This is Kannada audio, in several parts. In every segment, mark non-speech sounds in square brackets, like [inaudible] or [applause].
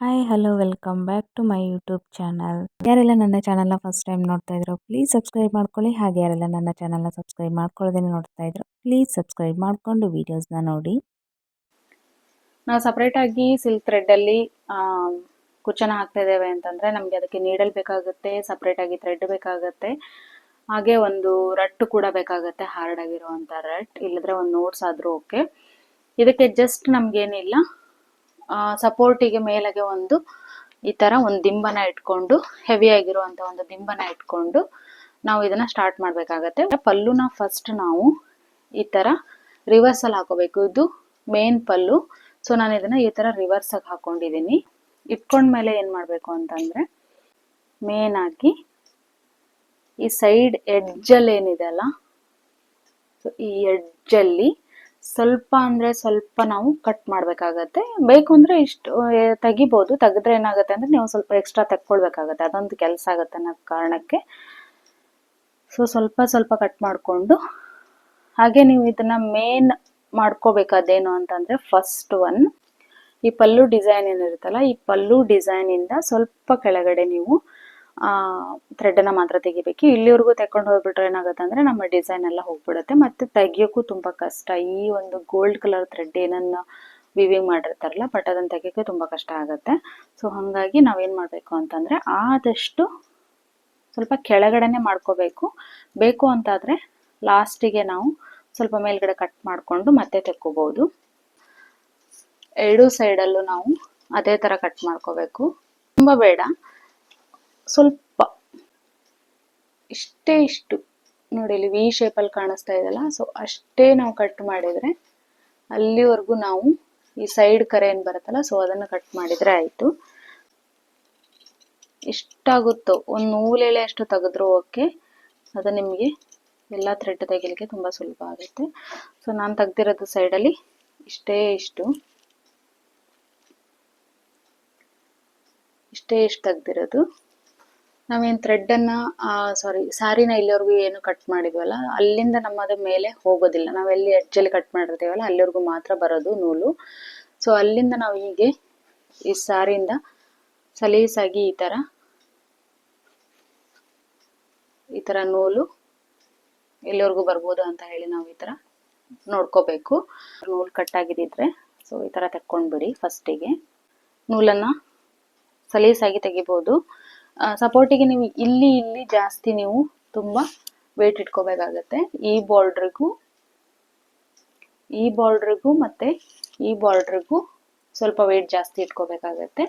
Hi hello welcome back to my YouTube channel ಯಾರೆಲ್ಲ ನನ್ನ ಚಾನಲ್ನ ಫಸ್ಟ್ ಟೈಮ್ ನೋಡ್ತಾ ಇದ್ರು ಪ್ಲೀಸ್ ಸಬ್ಸ್ಕ್ರೈಬ್ ಮಾಡ್ಕೊಳ್ಳಿ. ಹಾಗೆ ಯಾರೆಲ್ಲ ನನ್ನ ಚಾನಲ್ನ ಸಬ್ಸ್ಕ್ರೈಬ್ ಮಾಡ್ಕೊಳ್ಳೋದೇ ನೋಡ್ತಾ ಇದ್ರು ಪ್ಲೀಸ್ ಸಬ್ಸ್ಕ್ರೈಬ್ ಮಾಡಿಕೊಂಡು ವೀಡಿಯೋಸ್ನ ನೋಡಿ. ನಾವು ಸಪ್ರೇಟಾಗಿ ಸಿಲ್ಕ್ ಥ್ರೆಡ್ಡಲ್ಲಿ ಕುಚ್ಚನ ಹಾಕ್ತಾ ಇದ್ದೇವೆ ಅಂತಂದರೆ ನಮಗೆ ಅದಕ್ಕೆ ನೀಡಲ್ ಬೇಕಾಗುತ್ತೆ ಸಪ್ರೇಟಾಗಿ ಥ್ರೆಡ್ ಬೇಕಾಗುತ್ತೆ. ಹಾಗೆ ಒಂದು ರಟ್ಟು ಕೂಡ ಬೇಕಾಗುತ್ತೆ ಹಾರ್ಡ್ ಆಗಿರುವಂಥ ರಟ್. ಇಲ್ಲದ್ರೆ ಒಂದು ನೋಟ್ಸ್ ಆದರೂ ಓಕೆ ಇದಕ್ಕೆ ಜಸ್ಟ್ ನಮಗೇನಿಲ್ಲ ಸಪೋರ್ಟಿಗೆ ಮೇಲಗೆ ಒಂದು ಈ ತರ ಒಂದು ದಿಂಬನ ಇಟ್ಕೊಂಡು ಹೆವಿ ಆಗಿರುವಂತ ಒಂದು ದಿಂಬನ ಇಟ್ಕೊಂಡು ನಾವು ಇದನ್ನ ಸ್ಟಾರ್ಟ್ ಮಾಡ್ಬೇಕಾಗತ್ತೆ. ಪಲ್ಲುನ ಫಸ್ಟ್ ನಾವು ಈ ತರ ರಿವರ್ಸಲ್ ಹಾಕೋಬೇಕು. ಇದು ಮೇನ್ ಪಲ್ಲು. ಸೊ ನಾನು ಇದನ್ನ ಈ ತರ ರಿವರ್ಸ್ ಆಗಿ ಹಾಕೊಂಡಿದ್ದೀನಿ ಇಟ್ಕೊಂಡ್ಮೇಲೆ ಏನು ಮಾಡಬೇಕು ಅಂತಂದ್ರೆ ಮೇನ್ ಆಗಿ ಈ ಸೈಡ್ ಎಡ್ಜಲ್ಲಿ ಏನಿದೆ ಅಲ್ಲ ಸೊ ಈ ಎಡ್ಜಲ್ಲಿ ಸ್ವಲ್ಪ ಅಂದ್ರೆ ಸ್ವಲ್ಪ ನಾವು ಕಟ್ ಮಾಡಬೇಕಾಗತ್ತೆ. ಬೇಕು ಅಂದ್ರೆ ಇಷ್ಟು ತೆಗಿಬೋದು. ತೆಗೆದ್ರೆ ಏನಾಗುತ್ತೆ ಅಂದ್ರೆ ನೀವು ಸ್ವಲ್ಪ ಎಕ್ಸ್ಟ್ರಾ ತೆಕ್ಕೊಳ್ಬೇಕಾಗತ್ತೆ. ಅದೊಂದು ಕೆಲಸ ಆಗುತ್ತೆ ಅನ್ನೋ ಕಾರಣಕ್ಕೆ. ಸೊ ಸ್ವಲ್ಪ ಸ್ವಲ್ಪ ಕಟ್ ಮಾಡಿಕೊಂಡು, ಹಾಗೆ ನೀವು ಇದನ್ನ ಮೇನ್ ಮಾಡ್ಕೋಬೇಕಾದೇನು ಅಂತಂದ್ರೆ ಫಸ್ಟ್ ಒನ್ ಈ ಪಲ್ಲು ಡಿಸೈನ್ ಏನಿರುತ್ತಲ್ಲ, ಈ ಪಲ್ಲು ಡಿಸೈನ್ ಇಂದ ಸ್ವಲ್ಪ ಕೆಳಗಡೆ ನೀವು ಥ್ರೆಡ್ ಅನ್ನ ಮಾತ್ರ ತೆಗಿಬೇಕು. ಇಲ್ಲಿವರೆಗೂ ತೆಕೊಂಡು ಹೋಗ್ಬಿಟ್ರೆ ಏನಾಗುತ್ತೆ ಅಂದ್ರೆ ನಮ್ಮ ಡಿಸೈನ್ ಎಲ್ಲ ಹೋಗ್ಬಿಡುತ್ತೆ. ಮತ್ತೆ ತೆಗಿಯೋಕ್ಕೂ ತುಂಬಾ ಕಷ್ಟ. ಈ ಒಂದು ಗೋಲ್ಡ್ ಕಲರ್ ಥ್ರೆಡ್ ಏನನ್ನ ವಿವಿಂಗ್ ಮಾಡಿರ್ತಾರಲ್ಲ ಬಟ್ ಅದನ್ನ ತೆಗಿಯೋಕೆ ತುಂಬಾ ಕಷ್ಟ ಆಗುತ್ತೆ. ಸೊ ಹಾಗಾಗಿ ನಾವೇನ್ ಮಾಡ್ಬೇಕು ಅಂತಂದ್ರೆ ಆದಷ್ಟು ಸ್ವಲ್ಪ ಕೆಳಗಡೆನೆ ಮಾಡ್ಕೋಬೇಕು. ಬೇಕು ಅಂತಾದ್ರೆ ಲಾಸ್ಟಿಗೆ ನಾವು ಸ್ವಲ್ಪ ಮೇಲ್ಗಡೆ ಕಟ್ ಮಾಡಿಕೊಂಡು ಮತ್ತೆ ತೆಕ್ಕೋಬಹುದು ಎರಡೂ ಸೈಡಲ್ಲೂ ನಾವು ಅದೇ ತರ ಕಟ್ ಮಾಡ್ಕೋಬೇಕು. ತುಂಬಾ ಬೇಡ. ಸ್ವಲ್ಪ, ಇಷ್ಟೇ ಇಷ್ಟು. ನೋಡಿ ಇಲ್ಲಿ ವಿ ಶೇಪಲ್ಲಿ ಕಾಣಿಸ್ತಾ ಇದೆಯಲ್ಲ ಸೊ ಅಷ್ಟೇ ನಾವು ಕಟ್ ಮಾಡಿದ್ರೆ, ಅಲ್ಲಿವರೆಗೂ ನಾವು ಈ ಸೈಡ್ ಕರೆ ಏನು ಬರುತ್ತಲ್ಲ ಸೊ ಅದನ್ನ ಕಟ್ ಮಾಡಿದ್ರೆ ಆಯ್ತು. ಎಷ್ಟಾಗುತ್ತೋ ಒಂದು ನೂಲೆಳೆ ಅಷ್ಟು ತೆಗೆದ್ರೂ ಓಕೆ ಅದು ನಿಮಗೆ ಎಲ್ಲ ಥ್ರೆಡ್ ತೆಗಿಲಿಕ್ಕೆ ತುಂಬಾ ಸುಲಭ ಆಗುತ್ತೆ. ಸೊ ನಾನು ತೆಗ್ದಿರೋದು ಸೈಡಲ್ಲಿ ಇಷ್ಟೇ ಇಷ್ಟು. ಇಷ್ಟೇ ಇಷ್ಟು ತೆಗ್ದಿರೋದು. ನಾವೇನು ಆ ಸಾರಿ ಸ್ಯಾರಿನ ಇಲ್ಲಿವರೆಗೂ ಏನು ಕಟ್ ಮಾಡಿದ್ವಲ್ಲ, ಅಲ್ಲಿಂದ ನಮ್ಮದ ಮೇಲೆ ಹೋಗೋದಿಲ್ಲ. ನಾವೆಲ್ಲಿ ಎಡ್ಜಲ್ಲಿ ಕಟ್ ಮಾಡಿರ್ತೀವಲ್ಲ, ಅಲ್ಲಿವರೆಗೂ ಮಾತ್ರ ಬರೋದು ನೂಲು. ಸೊ ಅಲ್ಲಿಂದ ನಾವು ಹೀಗೆ ಈ ಸಾರಿಯಿಂದ ಸಲೀಸಾಗಿ ಈ ಥರ ಈ ಥರ ನೂಲು ಎಲ್ಲಿವರೆಗೂ ಬರ್ಬೋದು ಅಂತ ಹೇಳಿ ನಾವು ಈ ಥರ ನೋಡ್ಕೋಬೇಕು. ನೂಲು ಕಟ್ ಆಗಿದ್ದಿದ್ರೆ ಸೊ ಈ ಥರ ತೆಕ್ಕೊಂಡ್ಬಿಡಿ ಫಸ್ಟಿಗೆ ನೂಲನ್ನ ಸಲೀಸಾಗಿ ತೆಗಿಬೋದು. ಸಪೋರ್ಟಿಗೆ ನೀವು ಇಲ್ಲಿ ಇಲ್ಲಿ ಜಾಸ್ತಿ ನೀವು ತುಂಬಾ ವೇಟ್ ಇಟ್ಕೋಬೇಕಾಗತ್ತೆ. ಈ ಬಾರ್ಡ್ರಿಗೂ ಈ ಬಾರ್ಡ್ರಿಗೂ ಮತ್ತೆ ಈ ಬಾರ್ಡ್ರಿಗೂ ಸ್ವಲ್ಪ ವೇಟ್ ಜಾಸ್ತಿ ಇಟ್ಕೋಬೇಕಾಗತ್ತೆ.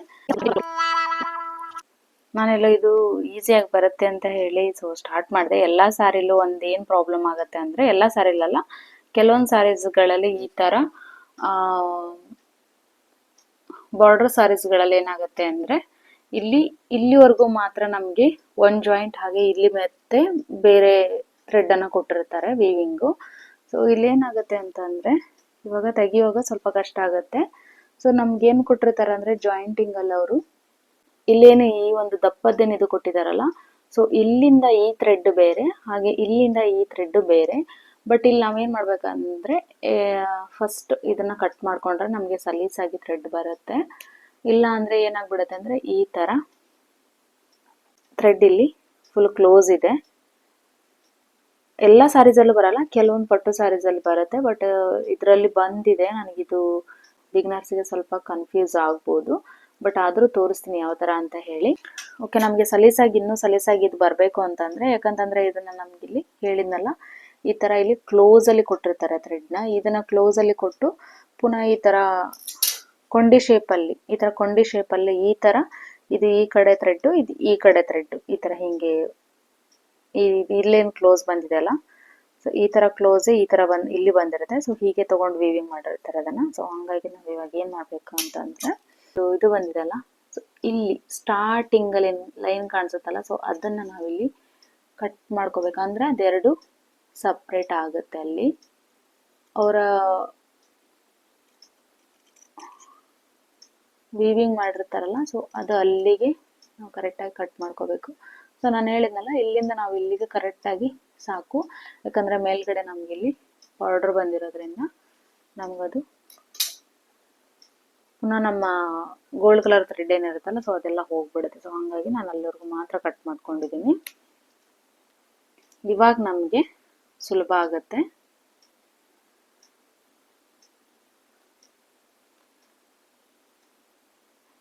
ನಾನೆಲ್ಲ ಇದು ಈಸಿಯಾಗಿ ಬರುತ್ತೆ ಅಂತ ಹೇಳಿ ಸೊ ಸ್ಟಾರ್ಟ್ ಮಾಡಿದೆ. ಎಲ್ಲ ಸ್ಯಾರಿಲೂ ಒಂದು ಏನು ಪ್ರಾಬ್ಲಮ್ ಆಗುತ್ತೆ ಅಂದರೆ, ಎಲ್ಲ ಸ್ಯಾರಿಲಲ್ಲ ಕೆಲವೊಂದು ಸ್ಯಾರೀಸ್ಗಳಲ್ಲಿ ಈ ಥರ ಬಾರ್ಡರ್ ಸ್ಯಾರೀಸ್ಗಳಲ್ಲಿ ಏನಾಗುತ್ತೆ ಅಂದರೆ ಇಲ್ಲಿ, ಇಲ್ಲಿವರೆಗೂ ಮಾತ್ರ ನಮಗೆ ಒನ್ ಜಾಯಿಂಟ್ ಹಾಗೆ ಇಲ್ಲಿ ಮತ್ತೆ ಬೇರೆ ಥ್ರೆಡ್ ಅನ್ನ ಕೊಟ್ಟಿರ್ತಾರೆ ವೀವಿಂಗು ಸೊ ಇಲ್ಲೇನಾಗುತ್ತೆ ಅಂತ ಅಂದ್ರೆ ಇವಾಗ ತೆಗಿಯುವಾಗ ಸ್ವಲ್ಪ ಕಷ್ಟ ಆಗುತ್ತೆ. ಸೊ ನಮ್ಗೇನು ಕೊಟ್ಟಿರ್ತಾರೆ ಅಂದ್ರೆ ಜಾಯಿಂಟಿಂಗ್ ಅಲ್ಲಿ ಅವರು ಇಲ್ಲೇನು ಈ ಒಂದು ದಪ್ಪದ್ದೇನು ಇದು ಕೊಟ್ಟಿದಾರಲ್ಲ. ಸೊ ಇಲ್ಲಿಂದ ಈ ಥ್ರೆಡ್ ಬೇರೆ, ಹಾಗೆ ಇಲ್ಲಿಂದ ಈ ಥ್ರೆಡ್ ಬೇರೆ. ಬಟ್ ಇಲ್ಲಿ ನಾವೇನು ಮಾಡ್ಬೇಕಂದ್ರೆ ಫಸ್ಟ್ ಇದನ್ನ ಕಟ್ ಮಾಡ್ಕೊಂಡ್ರೆ ನಮಗೆ ಸಲೀಸಾಗಿ ಥ್ರೆಡ್ ಬರುತ್ತೆ. ಇಲ್ಲ ಅಂದ್ರೆ ಏನಾಗ್ಬಿಡುತ್ತೆ ಅಂದ್ರೆ ಈ ತರ ಥ್ರೆಡ್ ಇಲ್ಲಿ ಫುಲ್ ಕ್ಲೋಸ್ ಇದೆ. ಎಲ್ಲ ಸ್ಯಾರೀಸಲ್ಲೂ ಬರಲ್ಲ, ಕೆಲವೊಂದು ಪಟ್ಟು ಸ್ಯಾರೀಸಲ್ಲಿ ಬರುತ್ತೆ ಬಟ್ ಇದರಲ್ಲಿ ಬಂದಿದೆ. ನನಗಿದು ಬಿಗ್ನರ್ಸಿಗೆ ಸ್ವಲ್ಪ ಕನ್ಫ್ಯೂಸ್ ಆಗ್ಬೋದು. ಬಟ್ ಆದರೂ ತೋರಿಸ್ತೀನಿ ಯಾವ ಥರ ಅಂತ ಹೇಳಿ. ಓಕೆ ನಮಗೆ ಸಲೀಸಾಗಿ, ಇನ್ನೂ ಸಲೀಸಾಗಿ ಇದು ಬರಬೇಕು ಅಂತಂದರೆ, ಯಾಕಂತಂದರೆ ಇದನ್ನು ನಮ್ಗೆ ಇಲ್ಲಿ ಹೇಳಿದ್ನಲ್ಲ, ಈ ಥರ ಇಲ್ಲಿ ಕ್ಲೋಸಲ್ಲಿ ಕೊಟ್ಟಿರ್ತಾರೆ ಥ್ರೆಡ್ನ ಇದನ್ನು ಕ್ಲೋಸಲ್ಲಿ ಕೊಟ್ಟು ಪುನಃ ಈ ಥರ ಕೊಂಡಿ ಶೇಪಲ್ಲಿ ಈ ಥರ ಕೊಂಡಿ ಶೇಪಲ್ಲಿ ಈ ಥರ ಇದು ಈ ಕಡೆ ಥ್ರೆಡ್ಡು ಇದು ಈ ಕಡೆ ಥ್ರೆಡ್ ಈ ಥರ ಹಿಂಗೆ ಈ, ಇಲ್ಲೇನು ಕ್ಲೋಸ್ ಬಂದಿದೆ ಅಲ್ಲ? ಸೊ ಈ ಥರ ಕ್ಲೋಸ್ ಈ ಥರ ಬಂದು, ಇಲ್ಲಿ ಬಂದಿರುತ್ತೆ. ಸೊ ಹೀಗೆ ತೊಗೊಂಡು ವೀವಿಂಗ್ ಮಾಡಿರ್ತಾರೆ ಅದನ್ನು. ಸೊ ಹಂಗಾಗಿ ನಾವು ಇವಾಗ ಏನು ಮಾಡಬೇಕು ಅಂತಂದರೆ ಸೊ ಇದು ಬಂದಿದೆಲ್ಲ ಸೊ ಇಲ್ಲಿ ಸ್ಟಾರ್ಟಿಂಗಲ್ಲಿ ಲೈನ್ ಕಾಣಿಸುತ್ತಲ್ಲ? ಸೊ ಅದನ್ನು ನಾವಿಲ್ಲಿ ಕಟ್ ಮಾಡ್ಕೋಬೇಕು. ಅಂದರೆ ಅದೆರಡು ಸಪ್ರೇಟ್ ಆಗುತ್ತೆ ಅಲ್ಲಿ. ಅವರ ವೀವಿಂಗ್ ಮಾಡಿರ್ತಾರಲ್ಲ ಸೊ ಅದು ಅಲ್ಲಿಗೆ ನಾವು ಕರೆಕ್ಟಾಗಿ ಕಟ್ ಮಾಡ್ಕೋಬೇಕು. ಸೊ ನಾನು ಹೇಳಿದ್ನಲ್ಲ, ಇಲ್ಲಿಂದ ನಾವು ಇಲ್ಲಿಗೆ ಕರೆಕ್ಟಾಗಿ ಸಾಕು. ಯಾಕಂದರೆ ಮೇಲ್ಗಡೆ ಇಲ್ಲಿ ಬಾರ್ಡ್ರ್ ಬಂದಿರೋದ್ರಿಂದ ನಮಗದು ಪುನಃ ನಮ್ಮ ಗೋಲ್ಡ್ ಕಲರ್ ಥ್ರೆಡ್ ಏನಿರುತ್ತಲ್ಲ ಸೊ ಅದೆಲ್ಲ ಹೋಗ್ಬಿಡುತ್ತೆ. ಸೊ ಹಾಗಾಗಿ ನಾನು ಅಲ್ಲಿವರೆಗೂ ಮಾತ್ರ ಕಟ್ ಮಾಡ್ಕೊಂಡಿದ್ದೀನಿ. ಇವಾಗ ನಮಗೆ ಸುಲಭ ಆಗುತ್ತೆ.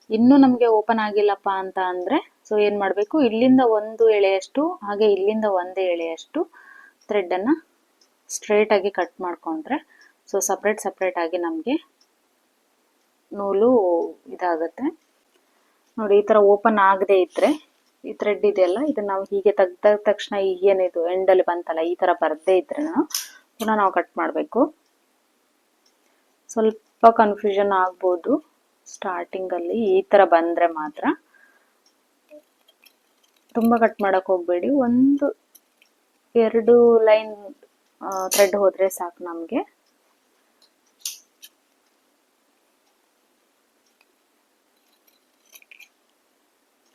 ಇನ್ನೂ ನಮಗೆ ಓಪನ್ ಆಗಿಲ್ಲಪ್ಪ ಅಂತ ಅಂದರೆ ಸೊ ಏನು ಮಾಡಬೇಕು? ಇಲ್ಲಿಂದ ಒಂದು ಎಳೆಯಷ್ಟು, ಹಾಗೆ ಇಲ್ಲಿಂದ ಒಂದೇ ಎಳೆಯಷ್ಟು ಥ್ರೆಡ್ಡನ್ನು ಸ್ಟ್ರೇಟಾಗಿ ಕಟ್ ಮಾಡಿಕೊಂಡ್ರೆ ಸೊ ಸಪ್ರೇಟ್ ಆಗಿ ನಮಗೆ ನೂಲು ಇದಾಗುತ್ತೆ. ನೋಡಿ, ಈ ಥರ ಓಪನ್ ಆಗದೆ ಇದ್ದರೆ ಈ ಥ್ರೆಡ್ ಇದೆಯಲ್ಲ, ಇದನ್ನು ನಾವು ಹೀಗೆ ತೆಗ್ದ ತಕ್ಷಣ ಈಗ ಈಗೇನಿದು ಎಂಡಲ್ಲಿ ಬಂತಲ್ಲ, ಈ ಥರ ಬರದೇ ಇದ್ರೆ ಪುನಃ ನಾವು ಕಟ್ ಮಾಡಬೇಕು. ಸ್ವಲ್ಪ ಕನ್ಫ್ಯೂಷನ್ ಆಗ್ಬೋದು. ಸ್ಟಾರ್ಟಿಂಗಲ್ಲಿ ಈ ಥರ ಬಂದರೆ ಮಾತ್ರ ತುಂಬ ಕಟ್ ಮಾಡೋಕ್ಕೆ ಹೋಗಬೇಡಿ. ಒಂದು, ಎರಡು ಲೈನ್ ಥ್ರೆಡ್ ಹೋದರೆ ಸಾಕು ನಮಗೆ.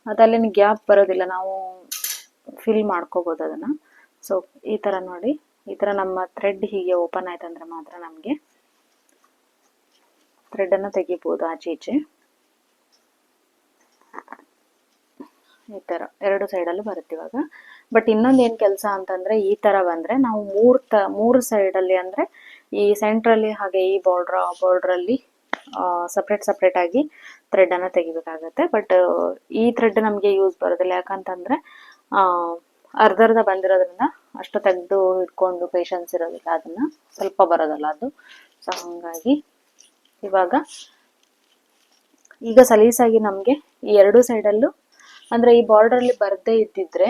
ಅದಲ್ಲಿನ ಗ್ಯಾಪ್ ಬರೋದಿಲ್ಲ. ನಾವು ಫಿಲ್ ಮಾಡ್ಕೋಬೋದು ಅದನ್ನು. ಸೊ ಈ ಥರ ನೋಡಿ. ಈ ಥರ ನಮ್ಮ ಥ್ರೆಡ್ ಹೀಗೆ ಓಪನ್ ಆಯ್ತಂದ್ರೆ ಮಾತ್ರ ನಮಗೆ ಥ್ರೆಡನ್ನು ತೆಗಿಬೋದು ಆಚೆ ಈಚೆ. ಈ ತರ ಎರಡು ಸೈಡಲ್ಲೂ ಬರುತ್ತೆ ಇವಾಗ. ಬಟ್ ಇನ್ನೊಂದು ಏನು ಕೆಲಸ ಅಂತಂದ್ರೆ ಈ ತರ ಬಂದ್ರೆ ನಾವು ಮೂರು ತ, ಮೂರು ಸೈಡಲ್ಲಿ ಅಂದ್ರೆ ಈ ಸೆಂಟ್ರಲ್ಲಿ ಹಾಗೆ ಈ ಬಾರ್ಡ್ರ್ ಆ ಬಾರ್ಡ್ರಲ್ಲಿ ಸಪ್ರೇಟ್ ಸಪ್ರೇಟ್ ಆಗಿ ಥ್ರೆಡ್ ಅನ್ನ ತೆಗಿಬೇಕಾಗತ್ತೆ. ಬಟ್ ಈ ಥ್ರೆಡ್ ನಮಗೆ ಯೂಸ್ ಬರೋದಿಲ್ಲ. ಯಾಕಂತಂದ್ರೆ ಅರ್ಧ ಅರ್ಧ ಬಂದಿರೋದ್ರಿಂದ ಅಷ್ಟು ತೆಗೆದು ಇಟ್ಕೊಂಡು ಪೇಷನ್ಸ್ ಇರೋದಿಲ್ಲ. ಅದನ್ನ ಸ್ವಲ್ಪ ಬರೋದಲ್ಲ ಅದು. ಸೊ ಹಾಗಾಗಿ ಇವಾಗ. ಈಗ ಸಲೀಸಾಗಿ ನಮಗೆ ಈ ಎರಡು ಸೈಡಲ್ಲೂ ಅಂದರೆ ಈ ಬಾರ್ಡ್ರಲ್ಲಿ ಬರದೇ ಇದ್ದಿದ್ರೆ,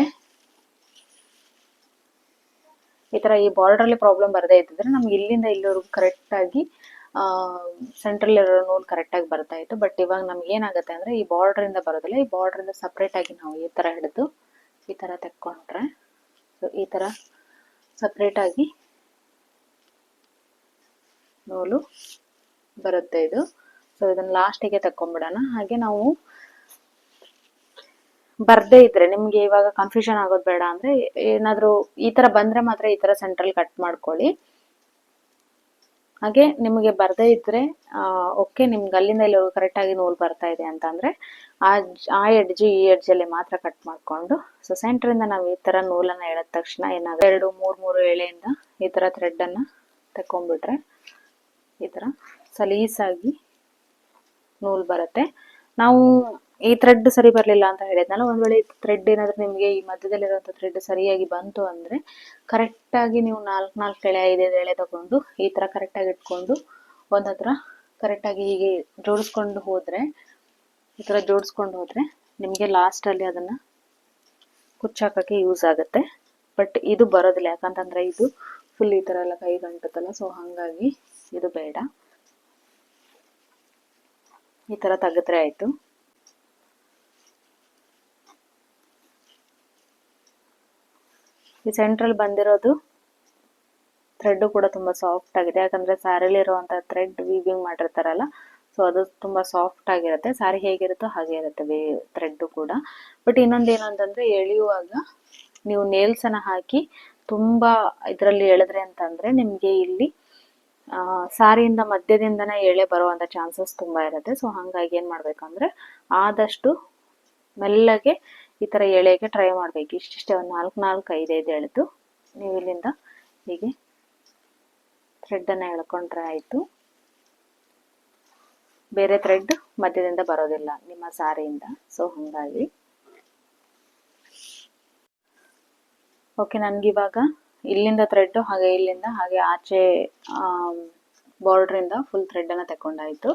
ಈ ಥರ ಈ ಬಾರ್ಡ್ರಲ್ಲಿ ಪ್ರಾಬ್ಲಮ್ ಬರದೇ ಇದ್ದಿದ್ರೆ ನಮ್ಗೆ ಇಲ್ಲಿಂದ ಇಲ್ಲಿವರೆಗೂ ಕರೆಕ್ಟಾಗಿ ಸೆಂಟ್ರಲ್ ಇರೋ ನೂಲು ಕರೆಕ್ಟಾಗಿ ಬರ್ತಾ ಇತ್ತು. ಬಟ್ ಇವಾಗ ನಮ್ಗೆ ಏನಾಗುತ್ತೆ ಅಂದರೆ ಈ ಬಾರ್ಡ್ರಿಂದ ಬರೋದಿಲ್ಲ, ಈ ಬಾರ್ಡ್ರಿಂದ ಸಪ್ರೇಟಾಗಿ ನಾವು ಈ ಥರ ಹಿಡಿದು ಈ ಥರ ತೆಕ್ಕೊಂಡ್ರೆ ಸೊ ಈ ಥರ ಸಪ್ರೇಟಾಗಿ ನೂಲು ಬರುತ್ತೆ ಇದು. ಸೊ ಇದನ್ನ ಲಾಸ್ಟಿಗೆ ತಕೊಂಡ್ಬಿಡೋಣ ಹಾಗೆ ನಾವು ಬರ್ದೇ ಇದ್ರೆ, ನಿಮ್ಗೆ ಇವಾಗ ಕನ್ಫ್ಯೂಷನ್ ಆಗೋದು ಬೇಡ ಅಂದ್ರೆ, ಏನಾದ್ರು ಈ ತರ ಬಂದ್ರೆ ಮಾತ್ರ ಈ ತರ ಸೆಂಟ್ರಲ್ ಕಟ್ ಮಾಡ್ಕೊಳ್ಳಿ. ಹಾಗೆ ನಿಮಗೆ ಬರ್ದೇ ಇದ್ರೆ ಓಕೆ ನಿಮ್ಗೆ ಅಲ್ಲಿಂದ ಇಲ್ಲಿ ಕರೆಕ್ಟ್ ಆಗಿ ನೂಲ್ ಬರ್ತಾ ಇದೆ ಅಂತ ಅಂದ್ರೆ, ಆ ಆ ಎಡ್ಜು, ಈ ಎಡ್ಜ್ ಅಲ್ಲಿ ಮಾತ್ರ ಕಟ್ ಮಾಡ್ಕೊಂಡು ಸೊ ಸೆಂಟ್ರಿಂದ ನಾವು ಈ ತರ ನೂಲನ್ನ ಎಳೆದ ತಕ್ಷಣ ಏನಾದ್ರೂ ಎರಡು, ಮೂರ್, ಮೂರು ಎಳೆಯಿಂದ ಈ ತರ ಥ್ರೆಡ್ ಅನ್ನ ತಕೊಂಡ್ಬಿಟ್ರೆ ಈ ತರ. ಸಲೀಸಾಗಿ ನೂಲ್ ಬರುತ್ತೆ. ನಾವು ಈ ಥ್ರೆಡ್ ಸರಿ ಬರಲಿಲ್ಲ ಅಂತ ಹೇಳಿದ್ನಲ್ಲ, ಒಂದು ವೇಳೆ ಥ್ರೆಡ್ ಏನಾದ್ರೂ ನಿಮಗೆ ಈ ಮಧ್ಯದಲ್ಲಿರುವಂಥ ಥ್ರೆಡ್ ಸರಿಯಾಗಿ ಬಂತು ಅಂದ್ರೆ ಕರೆಕ್ಟಾಗಿ ನೀವು ನಾಲ್ಕು ನಾಲ್ಕು ಎಳೆ ಐದೈದು ಎಳೆ ತಗೊಂಡು ಈ ಥರ ಕರೆಕ್ಟಾಗಿ ಇಟ್ಕೊಂಡು ಒಂದ್ ಹತ್ರ ಕರೆಕ್ಟಾಗಿ ಹೀಗೆ ಜೋಡಿಸ್ಕೊಂಡು ಹೋದರೆ, ಈ ಥರ ಜೋಡಿಸ್ಕೊಂಡು ಹೋದರೆ ನಿಮಗೆ ಲಾಸ್ಟಲ್ಲಿ ಅದನ್ನ ಕುಚ್ಚಾಕೋಕ್ಕೆ ಯೂಸ್ ಆಗುತ್ತೆ. ಬಟ್ ಇದು ಬರೋದಿಲ್ಲ, ಯಾಕಂತಂದ್ರೆ ಇದು ಫುಲ್ ಈ ಥರ ಎಲ್ಲ ಕೈ ಗಂಟುತ್ತಲ್ಲ ಸೊ ಹಾಗಾಗಿ ಇದು ಬೇಡ. ಈ ಥರ ತೆಗೆದ್ರೆ ಆಯಿತು. ಈ ಸೆಂಟ್ರಲ್ ಬಂದಿರೋದು ಥ್ರೆಡ್ ಕೂಡ ತುಂಬಾ ಸಾಫ್ಟ್ ಆಗಿದೆ. ಯಾಕಂದ್ರೆ ಸ್ಯಾರಿಲಿ ಇರುವಂತ ಥ್ರೆಡ್ ವೀವಿಂಗ್ ಮಾಡಿರ್ತಾರಲ್ಲ ಸೊ ಅದು ತುಂಬಾ ಸಾಫ್ಟ್ ಆಗಿರುತ್ತೆ. ಸ್ಯಾರಿ ಹೇಗಿರುತ್ತೋ ಹಾಗೆ ಇರುತ್ತೆ ವೇ ಥ್ರೆಡ್ ಕೂಡ. ಬಟ್ ಇನ್ನೊಂದು ಏನು ಅಂತಂದ್ರೆ ಎಳೆಯುವಾಗ ನೀವು ನೇಲ್ಸನ್ನು ಹಾಕಿ ತುಂಬಾ ಇದರಲ್ಲಿ ಎಳೆದ್ರೆ ಅಂತಂದ್ರೆ ನಿಮಗೆ ಇಲ್ಲಿ ಸಾರಿಯಿಂದ ಮಧ್ಯದಿಂದನೇ ಎಳೆ ಬರುವಂಥ ಚಾನ್ಸಸ್ ತುಂಬ ಇರುತ್ತೆ. ಸೊ ಹಂಗಾಗಿ ಏನು ಮಾಡಬೇಕಂದ್ರೆ ಆದಷ್ಟು ಮೆಲ್ಲಗೆ ಈ ಥರ ಎಳೆಗೆ ಟ್ರೈ ಮಾಡಬೇಕು. ಇಷ್ಟಿಷ್ಟೇ ಒಂದು ನಾಲ್ಕು ನಾಲ್ಕು ಐದೈದು ಎಳೆದು ನೀವು ಇಲ್ಲಿಂದ ಹೀಗೆ ಥ್ರೆಡ್ಡನ್ನು ಎಳ್ಕೊಂಡ್ರೆ ಆಯಿತು. ಬೇರೆ ಥ್ರೆಡ್ ಮಧ್ಯದಿಂದ ಬರೋದಿಲ್ಲ ನಿಮ್ಮ ಸಾರಿಯಿಂದ. ಸೊ ಹಾಗಾಗಿ. ಓಕೆ ನನ್ಗಿವಾಗ ಇಲ್ಲಿಂದ ಥ್ರೆಡ್ ಹಾಗೆ ಇಲ್ಲಿಂದ, ಹಾಗೆ ಆಚೆ ಬಾರ್ಡ್ರಿಂದ ಫುಲ್ ಥ್ರೆಡ್ಡನ್ನು ತಗೊಂಡಾಯಿತು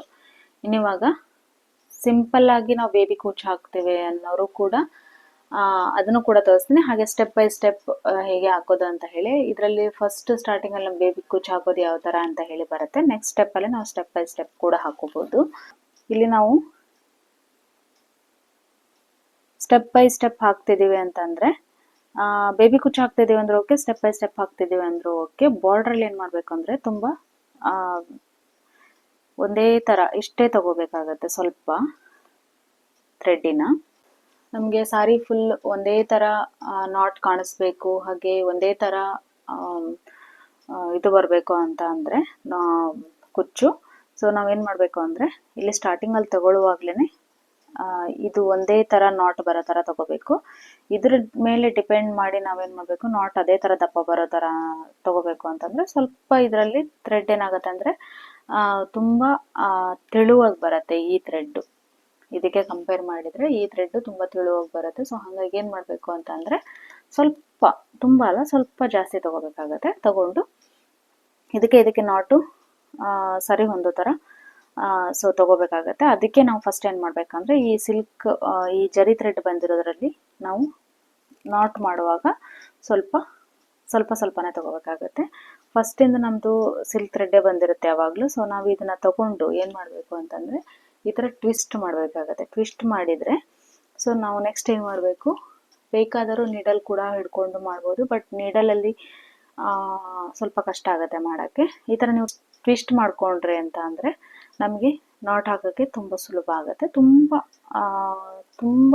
ಸಿಂಪಲ್ ಆಗಿ ನಾವು ಬೇಬಿ ಕೂಚ್ ಹಾಕ್ತೇವೆ ಅನ್ನೋರು ಕೂಡ ಅದನ್ನು ಕೂಡ ತೋರಿಸ್ತೀನಿ. ಹಾಗೆ ಸ್ಟೆಪ್ ಬೈ ಸ್ಟೆಪ್ ಹೇಗೆ ಹಾಕೋದು ಅಂತ ಹೇಳಿ, ಇದರಲ್ಲಿ ಫಸ್ಟ್ ಸ್ಟಾರ್ಟಿಂಗ್ ಅಲ್ಲಿ ಬೇಬಿ ಕೂಚ್ ಹಾಕೋದು ಯಾವ ತರ ಅಂತ ಹೇಳಿ ಬರುತ್ತೆ. ನೆಕ್ಸ್ಟ್ ಸ್ಟೆಪ್ ಅಲ್ಲಿ ನಾವು ಸ್ಟೆಪ್ ಬೈ ಸ್ಟೆಪ್ ಕೂಡ ಹಾಕೋಬಹುದು ಇಲ್ಲಿ ನಾವು ಸ್ಟೆಪ್ ಬೈ ಸ್ಟೆಪ್ ಹಾಕ್ತಿದ್ದೀವಿ ಅಂತಂದ್ರೆ ಬೇಬಿ ಕುಚ್ಚು ಹಾಕ್ತಿದ್ದೀವಿ ಅಂದ್ರೆ ಓಕೆ ಸ್ಟೆಪ್ ಬೈ ಸ್ಟೆಪ್ ಹಾಕ್ತಿದ್ದೀವಿ ಅಂದ್ರೆ ಓಕೆ ಬಾರ್ಡ್ರಲ್ಲಿ ಏನು ಮಾಡಬೇಕು ಅಂದ್ರೆ ತುಂಬಾ ಒಂದೇ ತರ, ಇಷ್ಟೇ ತಗೋಬೇಕಾಗತ್ತೆ ಸ್ವಲ್ಪ ಥ್ರೆಡ್ಡಿನ ನಮಗೆ ಸಾರಿ ಫುಲ್ ಒಂದೇ ತರ ನಾಟ್ ಕಾಣಿಸ್ಬೇಕು, ಹಾಗೆ ಒಂದೇ ತರ ಇದು ಬರಬೇಕು ಅಂತ ಅಂದ್ರೆ ಕುಚ್ಚು. ಸೊ ನಾವೇನು ಮಾಡಬೇಕು ಅಂದರೆ, ಇಲ್ಲಿ ಸ್ಟಾರ್ಟಿಂಗಲ್ಲಿ ತಗೊಳ್ಳುವಾಗ್ಲೇ ಇದು ಒಂದೇ ತರ ನಾಟ್ ಬರೋ ತರ ತಗೋಬೇಕು. ಇದ್ರ ಮೇಲೆ ಡಿಪೆಂಡ್ ಮಾಡಿ ನಾವೇನ್ ಮಾಡ್ಬೇಕು ನಾಟ್ ಅದೇ ತರ ದಪ್ಪ ಬರೋ ತರ ತಗೋಬೇಕು ಅಂತಂದ್ರೆ ಸ್ವಲ್ಪ ಇದರಲ್ಲಿ ಥ್ರೆಡ್ ಏನಾಗುತ್ತೆ ಅಂದ್ರೆ ತುಂಬಾ ತೆಳುವಾಗಿ ಬರುತ್ತೆ ಈ ಥ್ರೆಡ್ ಇದಕ್ಕೆ ಕಂಪೇರ್ ಮಾಡಿದ್ರೆ ಈ ಥ್ರೆಡ್ ತುಂಬಾ ತೆಳುವಾಗಿ ಬರುತ್ತೆ. ಸೊ ಹಾಗಾಗಿ ಏನ್ ಮಾಡ್ಬೇಕು ಅಂತ ಅಂದ್ರೆ ಸ್ವಲ್ಪ, ತುಂಬಾ ಅಲ್ಲ, ಸ್ವಲ್ಪ ಜಾಸ್ತಿ ತಗೋಬೇಕಾಗತ್ತೆ. ತಗೊಂಡು ಇದಕ್ಕೆ ಇದಕ್ಕೆ ನಾಟು ಸರಿ ಹೊಂದೋ ಥರ ಸೊ ತಗೋಬೇಕಾಗತ್ತೆ. ಅದಕ್ಕೆ ನಾವು ಫಸ್ಟ್ ಏನು ಮಾಡಬೇಕಂದ್ರೆ ಈ ಸಿಲ್ಕ್ ಈ ಜರಿ ಥ್ರೆಡ್ ಬಂದಿರೋದ್ರಲ್ಲಿ ನಾವು ನಾಟ್ ಮಾಡುವಾಗ ಸ್ವಲ್ಪ ಸ್ವಲ್ಪ ಸ್ವಲ್ಪನೇ ತೊಗೋಬೇಕಾಗತ್ತೆ. ಫಸ್ಟಿಂದ ನಮ್ಮದು ಸಿಲ್ಕ್ ಥ್ರೆಡ್ಡೇ ಬಂದಿರುತ್ತೆ ಯಾವಾಗಲೂ. ಸೊ ನಾವು ಇದನ್ನು ತಗೊಂಡು ಏನು ಮಾಡಬೇಕು ಅಂತಂದರೆ ಈ ಥರ ಟ್ವಿಸ್ಟ್ ಮಾಡಬೇಕಾಗತ್ತೆ. ಟ್ವಿಸ್ಟ್ ಮಾಡಿದರೆ ಸೊ ನಾವು ನೆಕ್ಸ್ಟ್ ಏನು ಮಾಡಬೇಕು? ಬೇಕಾದರೂ ನೀಡಲ್ ಕೂಡ ಹಿಡ್ಕೊಂಡು ಮಾಡ್ಬೋದು. ಬಟ್ ನೀಡಲಲ್ಲಿ ಸ್ವಲ್ಪ ಕಷ್ಟ ಆಗುತ್ತೆ ಮಾಡೋಕ್ಕೆ. ಈ ಥರ ನೀವು ಟ್ವಿಸ್ಟ್ ಮಾಡಿಕೊಂಡ್ರಿ ಅಂತ ಅಂದರೆ ನಮಗೆ ನಾಟ್ ಹಾಕೋಕ್ಕೆ ತುಂಬ ಸುಲಭ ಆಗುತ್ತೆ. ತುಂಬ ತುಂಬ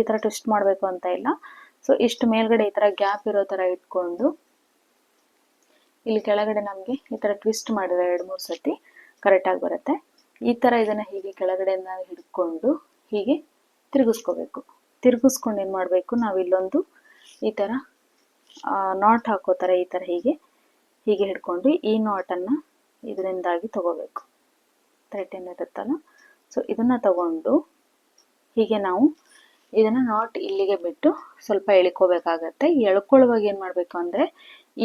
ಈ ಥರ ಟ್ವಿಸ್ಟ್ ಮಾಡಬೇಕು ಅಂತ ಇಲ್ಲ. ಸೊ ಇಷ್ಟು ಮೇಲ್ಗಡೆ ಈ ಥರ ಗ್ಯಾಪ್ ಇರೋ ಥರ ಇಟ್ಕೊಂಡು ಇಲ್ಲಿ ಕೆಳಗಡೆ ನಮಗೆ ಈ ಥರ ಟ್ವಿಸ್ಟ್ ಮಾಡಿದ್ರೆ ಎರಡು ಮೂರು ಸತಿ ಕರೆಕ್ಟಾಗಿ ಬರುತ್ತೆ. ಈ ಥರ ಇದನ್ನು ಹೀಗೆ ಕೆಳಗಡೆಯಿಂದ ಹಿಡ್ಕೊಂಡು ಹೀಗೆ ತಿರುಗಿಸ್ಕೋಬೇಕು. ತಿರುಗಿಸ್ಕೊಂಡು ಏನು ಮಾಡಬೇಕು? ನಾವು ಇಲ್ಲೊಂದು ಈ ಥರ ನಾಟ್ ಹಾಕೋ ಥರ ಈ ಥರ ಹೀಗೆ ಹೀಗೆ ಹಿಡ್ಕೊಂಡು ಈ ನಾಟನ್ನು ಇದರಿಂದಾಗಿ ತಗೋಬೇಕು. ಥ್ರೆಡ್ ಇರುತ್ತಲ್ಲ? ಸೊ ಇದನ್ನ ತಗೊಂಡು ಹೀಗೆ ನಾವು ಇದನ್ನು ನಾಟ್ ಇಲ್ಲಿಗೆ ಬಿಟ್ಟು ಸ್ವಲ್ಪ ಎಳ್ಕೋಬೇಕಾಗತ್ತೆ. ಎಳ್ಕೊಳ್ಳುವಾಗ ಏನು ಮಾಡಬೇಕು ಅಂದರೆ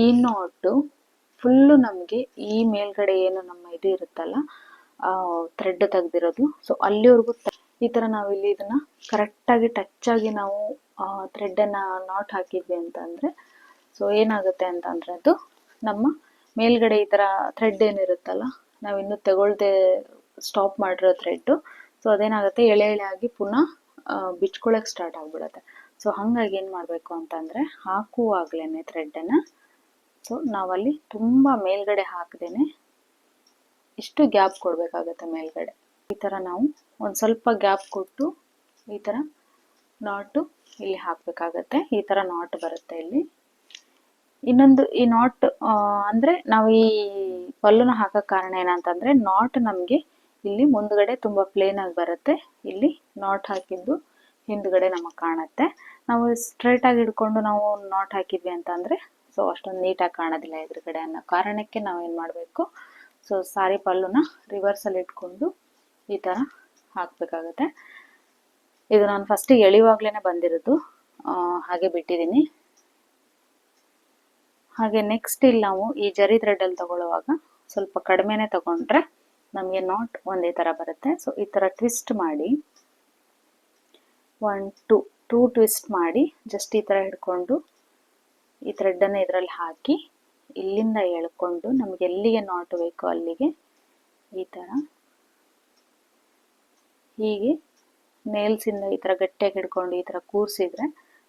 ಈ ನಾಟು ಫುಲ್ಲು ನಮಗೆ ಈ ಮೇಲ್ಗಡೆ ಏನು ನಮ್ಮ ಇದು ಇರುತ್ತಲ್ಲ ಥ್ರೆಡ್ ತೆಗ್ದಿರೋದು. ಸೊ ಅಲ್ಲಿವರೆಗೂ ಈ ಥರ ನಾವಿಲ್ಲಿ ಇದನ್ನು ಕರೆಕ್ಟಾಗಿ ಟಚ್ಚಾಗಿ ನಾವು ಥ್ರೆಡ್ಡನ್ನು ನಾಟ್ ಹಾಕಿದ್ವಿ ಅಂತಂದರೆ ಸೊ ಏನಾಗುತ್ತೆ ಅಂತಂದರೆ ಅದು ನಮ್ಮ ಮೇಲ್ಗಡೆ ಈ ಥರ ಥ್ರೆಡ್ ಏನಿರುತ್ತಲ್ಲ, ನಾವು ಇನ್ನು ತಗೊಳ್ದೆ ಸ್ಟಾಪ್ ಮಾಡಿರೋ ಥ್ರೆಡ್ಡು ಸೊ ಅದೇನಾಗುತ್ತೆ? ಎಳೆ ಎಳೆ ಆಗಿ ಪುನಃ ಬಿಚ್ಕೊಳ್ಳೋಕೆ ಸ್ಟಾರ್ಟ್ ಆಗಿಬಿಡುತ್ತೆ. ಸೊ ಹಾಗಾಗಿ ಏನು ಮಾಡಬೇಕು ಅಂತಂದರೆ ಹಾಕುವಾಗಲೇ ಥ್ರೆಡ್ಡನ್ನು ಸೊ ನಾವಲ್ಲಿ ತುಂಬ ಮೇಲ್ಗಡೆ ಹಾಕದೇನೆ ಇಷ್ಟು ಗ್ಯಾಪ್ ಕೊಡಬೇಕಾಗತ್ತೆ ಮೇಲ್ಗಡೆ. ಈ ಥರ ನಾವು ಒಂದು ಸ್ವಲ್ಪ ಗ್ಯಾಪ್ ಕೊಟ್ಟು ಈ ಥರ ನಾಟು ಇಲ್ಲಿ ಹಾಕಬೇಕಾಗತ್ತೆ. ಈ ಥರ ನಾಟ್ ಬರುತ್ತೆ ಇಲ್ಲಿ. ಇನ್ನೊಂದು ಈ ನಾಟ್ ಅಂದರೆ ನಾವು ಈ ಪಲ್ಲುನ ಹಾಕೋ ಕಾರಣ ಏನಂತಂದರೆ ನಾಟ್ ನಮಗೆ ಇಲ್ಲಿ ಮುಂದ್ಗಡೆ ತುಂಬ ಪ್ಲೇನ್ ಆಗಿ ಬರುತ್ತೆ. ಇಲ್ಲಿ ನಾಟ್ ಹಾಕಿದ್ದು ಹಿಂದ್ಗಡೆ ನಮಗೆ ಕಾಣುತ್ತೆ. ನಾವು ಸ್ಟ್ರೈಟ್ ಆಗಿ ಹಿಡ್ಕೊಂಡು ನಾವು ನಾಟ್ ಹಾಕಿದ್ವಿ ಅಂತಂದರೆ ಸೊ ಅಷ್ಟೊಂದು ನೀಟಾಗಿ ಕಾಣೋದಿಲ್ಲ ಎದುರುಗಡೆ ಅನ್ನೋ ಕಾರಣಕ್ಕೆ ನಾವು ಏನು ಮಾಡಬೇಕು? ಸೊ ಸಾರಿ ಪಲ್ಲುನ ರಿವರ್ಸಲ್ಲಿ ಇಟ್ಕೊಂಡು ಈ ಥರ ಹಾಕ್ಬೇಕಾಗತ್ತೆ. ಇದು ನಾನು ಫಸ್ಟಿಗೆ ಎಳೆಯುವಾಗಲೇ ಬಂದಿರೋದು. ಹಾಗೆ ಬಿಟ್ಟಿದ್ದೀನಿ ಹಾಗೆ ನೆಕ್ಸ್ಟ್ ಇಲ್ಲಿ ನಾವು ಈ ಜರಿ ಥ್ರೆಡ್ ಅಲ್ಲಿ ತಗೊಳ್ಳುವಾಗ ಸ್ವಲ್ಪ ಕಡಿಮೆನೆ ತಗೊಂಡ್ರೆ ನಮಗೆ ನಾಟ್ ಒಂದೇ ಥರ ಬರುತ್ತೆ. ಸೊ ಈ ಥರ ಟ್ವಿಸ್ಟ್ ಮಾಡಿ ಒನ್ ಟು ಟೂ ಟ್ವಿಸ್ಟ್ ಮಾಡಿ ಜಸ್ಟ್ ಈ ಥರ ಹಿಡ್ಕೊಂಡು ಈ ಥ್ರೆಡ್ಡನ್ನು ಇದರಲ್ಲಿ ಹಾಕಿ ಇಲ್ಲಿಂದ ಎಳ್ಕೊಂಡು ನಮಗೆ ಎಲ್ಲಿಗೆ ನಾಟ್ ಬೇಕೋ ಅಲ್ಲಿಗೆ ಈ ಥರ ಹೀಗೆ ನೇಲ್ಸಿಂದ ಈ ಥರ ಗಟ್ಟಿಯಾಗಿ ಹಿಡ್ಕೊಂಡು ಈ ಥರ ಕೂರಿಸಿದ್ರೆ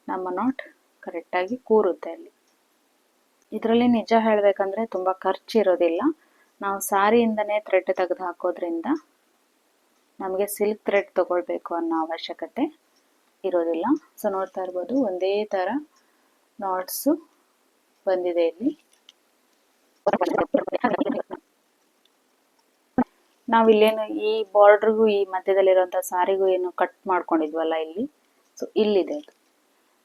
ನಮ್ಮ ನಾಟ್ ಕರೆಕ್ಟಾಗಿ ಕೂರುತ್ತೆ ಅಲ್ಲಿ. ಇದರಲ್ಲಿ ನಿಜ ಹೇಳಬೇಕಂದ್ರೆ ತುಂಬ ಖರ್ಚು ಇರೋದಿಲ್ಲ. ನಾವು ಸಾರಿಯಿಂದನೇ ಥ್ರೆಡ್ ತೆಗೆದು ಹಾಕೋದ್ರಿಂದ ನಮಗೆ ಸಿಲ್ಕ್ ಥ್ರೆಡ್ ತೊಗೊಳ್ಬೇಕು ಅನ್ನೋ ಅವಶ್ಯಕತೆ ಇರೋದಿಲ್ಲ. ಸೊ ನೋಡ್ತಾ ಇರ್ಬೋದು, ಒಂದೇ ಥರ ನಾಟ್ಸು ಬಂದಿದೆ ಇಲ್ಲಿ. ನಾವಿಲ್ಲೇನು ಈ ಬಾರ್ಡ್ರಿಗೂ ಈ ಮಧ್ಯದಲ್ಲಿರುವಂಥ ಸಾರಿಗೂ ಏನು ಕಟ್ ಮಾಡ್ಕೊಂಡಿದ್ವಲ್ಲ ಇಲ್ಲಿ? ಸೊ ಇಲ್ಲಿದೆ ಅದು.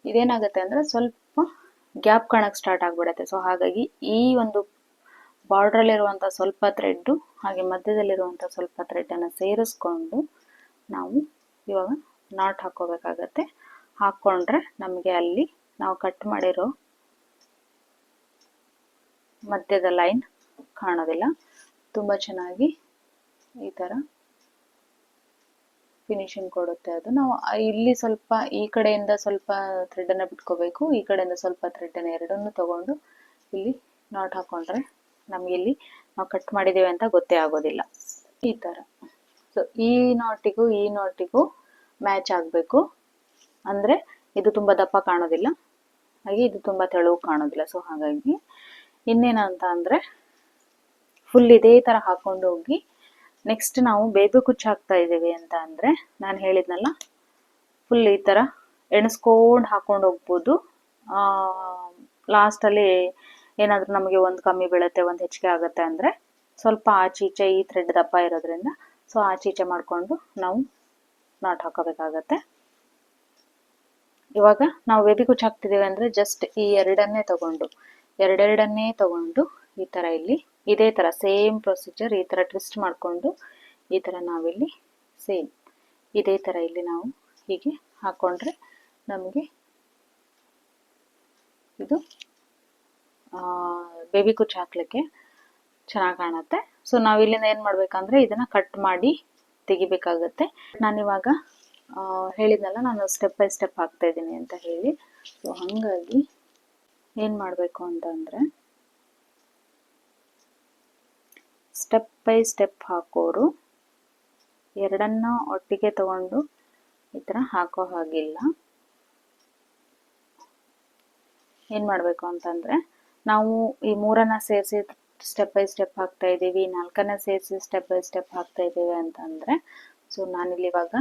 ಇದೇನಾಗುತ್ತೆ ಅಂದರೆ ಸ್ವಲ್ಪ ಗ್ಯಾಪ್ ಕಾಣಕ್ಕೆ ಸ್ಟಾರ್ಟ್ ಆಗಿಬಿಡುತ್ತೆ. ಸೊ ಹಾಗಾಗಿ ಈ ಒಂದು ಬಾರ್ಡ್ರಲ್ಲಿರುವಂಥ ಸ್ವಲ್ಪ ಥ್ರೆಡ್ಡು ಹಾಗೆ ಮಧ್ಯದಲ್ಲಿರುವಂಥ ಸ್ವಲ್ಪ ಥ್ರೆಡ್ಡನ್ನು ಸೇರಿಸ್ಕೊಂಡು ನಾವು ಇವಾಗ ನಾಟ್ ಹಾಕೋಬೇಕಾಗತ್ತೆ ಹಾಕ್ಕೊಂಡ್ರೆ ನಮಗೆ ಅಲ್ಲಿ ನಾವು ಕಟ್ ಮಾಡಿರೋ ಮಧ್ಯದ ಲೈನ್ ಕಾಣೋದಿಲ್ಲ. ತುಂಬ ಚೆನ್ನಾಗಿ ಈ ಥರ ಫಿನಿಶಿಂಗ್ ಕೊಡುತ್ತೆ ಅದು. ನಾವು ಇಲ್ಲಿ ಸ್ವಲ್ಪ ಈ ಕಡೆಯಿಂದ ಸ್ವಲ್ಪ ಥ್ರೆಡನ್ನು ಬಿಟ್ಕೋಬೇಕು. ಈ ಕಡೆಯಿಂದ ಸ್ವಲ್ಪ ಥ್ರೆಡನ್ನು ಎರಡನ್ನು ತಗೊಂಡು ಇಲ್ಲಿ ನಾಟ್ ಹಾಕೊಂಡ್ರೆ ನಮಗೆ ಇಲ್ಲಿ ನಾವು ಕಟ್ ಮಾಡಿದ್ದೀವಿ ಅಂತ ಗೊತ್ತೇ ಆಗೋದಿಲ್ಲ. ಈ ಥರ ಸೊ ಈ ನಾಟಿಗೂ ಈ ನಾಟಿಗೂ ಮ್ಯಾಚ್ ಆಗಬೇಕು. ಅಂದರೆ ಇದು ತುಂಬ ದಪ್ಪ ಕಾಣೋದಿಲ್ಲ. ಹಾಗೆ ಇದು ತುಂಬ ತೆಳುವು ಕಾಣೋದಿಲ್ಲ. ಸೊ ಹಾಗಾಗಿ ಇನ್ನೇನಂತ ಅಂದರೆ ಫುಲ್ ಇದೇ ಥರ ಹಾಕೊಂಡು ಹೋಗಿ ನೆಕ್ಸ್ಟ್ ನಾವು ಬೇಬಿ ಕುಚ್ಚು ಹಾಕ್ತಾ ಇದ್ದೀವಿ ಅಂತ ಅಂದರೆ ನಾನು ಹೇಳಿದ್ನಲ್ಲ ಫುಲ್ ಈ ಥರ ಎಣಿಸ್ಕೊಂಡು ಹಾಕೊಂಡು ಹೋಗ್ಬೋದು. ಲಾಸ್ಟಲ್ಲಿ ಏನಾದರೂ ನಮಗೆ ಒಂದು ಕಮ್ಮಿ ಬೀಳುತ್ತೆ, ಒಂದು ಹೆಚ್ಚಿಗೆ ಆಗುತ್ತೆ ಅಂದರೆ ಸ್ವಲ್ಪ ಆಚೀಚೆ ಈ ಥ್ರೆಡ್ ದಪ್ಪ ಇರೋದ್ರಿಂದ ಸೊ ಆಚೀಚೆ ಮಾಡಿಕೊಂಡು ನಾವು ನಾಟ್ ಹಾಕೋಬೇಕಾಗತ್ತೆ. ಇವಾಗ ನಾವು ಬೇಬಿ ಕುಚ್ಚು ಹಾಕ್ತಿದ್ದೀವಿ ಅಂದರೆ ಜಸ್ಟ್ ಈ ಎರಡನ್ನೇ ತಗೊಂಡು, ಎರಡೆರಡನ್ನೇ ತಗೊಂಡು ಈ ಥರ ಇಲ್ಲಿ ಇದೇ ಥರ ಸೇಮ್ ಪ್ರೊಸೀಜರ್ ಈ ಥರ ಟ್ವಿಸ್ಟ್ ಮಾಡಿಕೊಂಡು ಈ ಥರ ನಾವಿಲ್ಲಿ ಸೇಮ್ ಇದೇ ಥರ ಇಲ್ಲಿ ನಾವು ಹೀಗೆ ಹಾಕ್ಕೊಂಡ್ರೆ ನಮಗೆ ಇದು ಬೇಬಿ ಕುಚ್ಚು ಹಾಕ್ಲಿಕ್ಕೆ ಚೆನ್ನಾಗಿ ಕಾಣುತ್ತೆ. ಸೊ ನಾವು ಇಲ್ಲಿಂದ ಏನು ಮಾಡಬೇಕಂದ್ರೆ ಇದನ್ನು ಕಟ್ ಮಾಡಿ ತೆಗಿಬೇಕಾಗತ್ತೆ. ನಾನಿವಾಗ ಹೇಳಿದ್ನಲ್ಲ, ನಾನು ಸ್ಟೆಪ್ ಬೈ ಸ್ಟೆಪ್ ಹಾಕ್ತಾ ಇದ್ದೀನಿ ಅಂತ ಹೇಳಿ. ಸೊ ಹಾಗಾಗಿ ಏನು ಮಾಡಬೇಕು ಅಂತಂದರೆ ಸ್ಟೆಪ್ ಬೈ ಸ್ಟೆಪ್ ಹಾಕೋರು. ಎರಡನ್ನ ಒಟ್ಟಿಗೆ ತಗೊಂಡು ಈ ಥರ ಹಾಕೋ ಹಾಗಿಲ್ಲ. ಏನು ಮಾಡಬೇಕು ಅಂತಂದರೆ, ನಾವು ಈ ಮೂರನ್ನ ಸೇರಿಸಿ ಸ್ಟೆಪ್ ಬೈ ಸ್ಟೆಪ್ ಹಾಕ್ತಾ ಇದ್ದೀವಿ ನಾಲ್ಕನ್ನ ಸೇರಿಸಿ ಸ್ಟೆಪ್ ಬೈ ಸ್ಟೆಪ್ ಹಾಕ್ತಾ ಇದ್ದೀವಿ ಅಂತಂದರೆ ಸೊ ನಾನಿಲ್ಲಿ ಇವಾಗ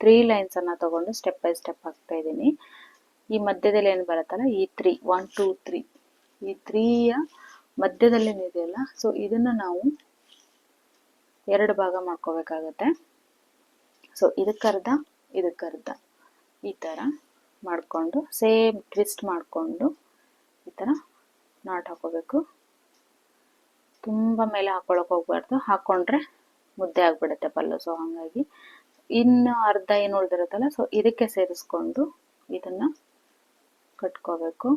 ತ್ರೀ ಲೈನ್ಸನ್ನು ತಗೊಂಡು ಸ್ಟೆಪ್ ಬೈ ಸ್ಟೆಪ್ ಹಾಕ್ತಾ ಇದ್ದೀನಿ. ಈ ಮಧ್ಯದಲ್ಲಿ ಏನು ಬರುತ್ತಲ್ಲ, ಈ ತ್ರೀ ಒನ್ ಟೂ ತ್ರೀ ಈ ತ್ರೀಯ ಮಧ್ಯದಲ್ಲಿ ಇದೆಯಲ್ಲ ಸೊ ಇದನ್ನು ನಾವು ಎರಡು ಭಾಗ ಮಾಡ್ಕೋಬೇಕಾಗತ್ತೆ. ಸೊ ಇದಕ್ಕರ್ಧ ಇದಕ್ಕರ್ಧ ಈ ಥರ ಮಾಡಿಕೊಂಡು ಸೇಮ್ ಟ್ವಿಸ್ಟ್ ಮಾಡಿಕೊಂಡು ಈ ಥರ ನಾಟ್ ಹಾಕೋಬೇಕು. ತುಂಬ ಮೇಲೆ ಹಾಕ್ಕೊಳಕ್ಕೆ ಹೋಗ್ಬಾರ್ದು. ಹಾಕ್ಕೊಂಡ್ರೆ ಮುದ್ದೆ ಆಗಿಬಿಡುತ್ತೆ ಪಲ್ಲು. ಸೊ ಹಾಗಾಗಿ ಇನ್ನು ಅರ್ಧ ಏನು ಉಳಿದಿರುತ್ತಲ್ಲ ಸೊ ಇದಕ್ಕೆ ಸೇರಿಸ್ಕೊಂಡು ಇದನ್ನು ಕಟ್ಕೋಬೇಕು.